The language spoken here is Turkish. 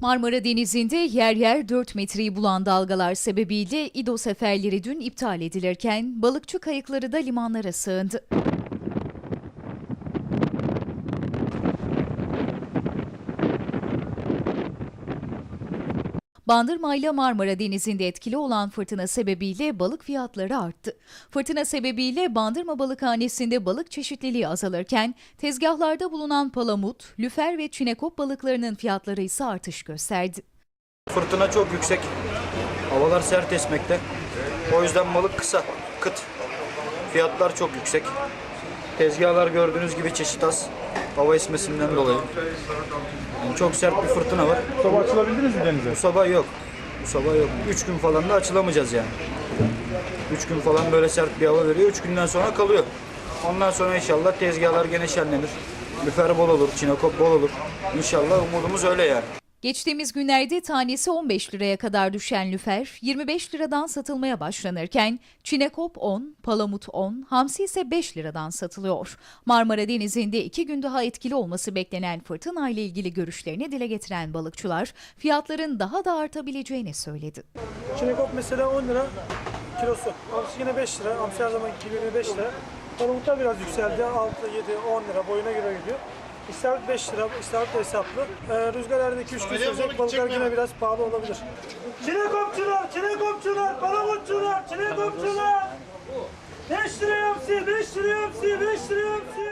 Marmara Denizi'nde yer yer 4 metreyi bulan dalgalar sebebiyle İdo seferleri dün iptal edilirken balıkçı kayıkları da limanlara sığındı. Bandırma ile Marmara Denizi'nde etkili olan fırtına sebebiyle balık fiyatları arttı. Fırtına sebebiyle Bandırma Balıkhanesi'nde balık çeşitliliği azalırken tezgahlarda bulunan palamut, lüfer ve çinekop balıklarının fiyatları ise artış gösterdi. Fırtına çok yüksek. Havalar sert esmekte. O yüzden balık kısa, kıt. Fiyatlar çok yüksek. Tezgahlar gördüğünüz gibi çeşit az. Hava esmesinden dolayı. Yani çok sert bir fırtına var. Sabah açılabildiniz mi denize? Bu sabah yok. Bu sabah yok. Üç gün falan da açılamayacağız yani. Üç gün falan böyle sert bir hava veriyor. Üç günden sonra kalıyor. Ondan sonra inşallah tezgahlar gene şenlenir. Lüfer bol olur, çinekop bol olur. İnşallah umudumuz öyle yani. Geçtiğimiz günlerde tanesi 15 liraya kadar düşen lüfer 25 liradan satılmaya başlanırken çinekop 10, palamut 10, hamsi ise 5 liradan satılıyor. Marmara Denizi'nde iki gün daha etkili olması beklenen fırtına ile ilgili görüşlerini dile getiren balıkçılar fiyatların daha da artabileceğini söyledi. Çinekop mesela 10 lira kilosu. Hamsi yine 5 lira. Hamsi her zaman gibi 5 lira. Palamutlar biraz yükseldi. 6, 7, 10 lira boyuna göre gidiyor. İstavrit 5 lira. İstavrit hesaplı. Ee, rüzgar herhalde 2-3 gün sürecek. Balıklar yine biraz pahalı olabilir. Çinekopçular, çinekopçular, palamutçular, çinekopçular. 5 lira hamsi, 5 lira hamsi, 5 lira hamsi.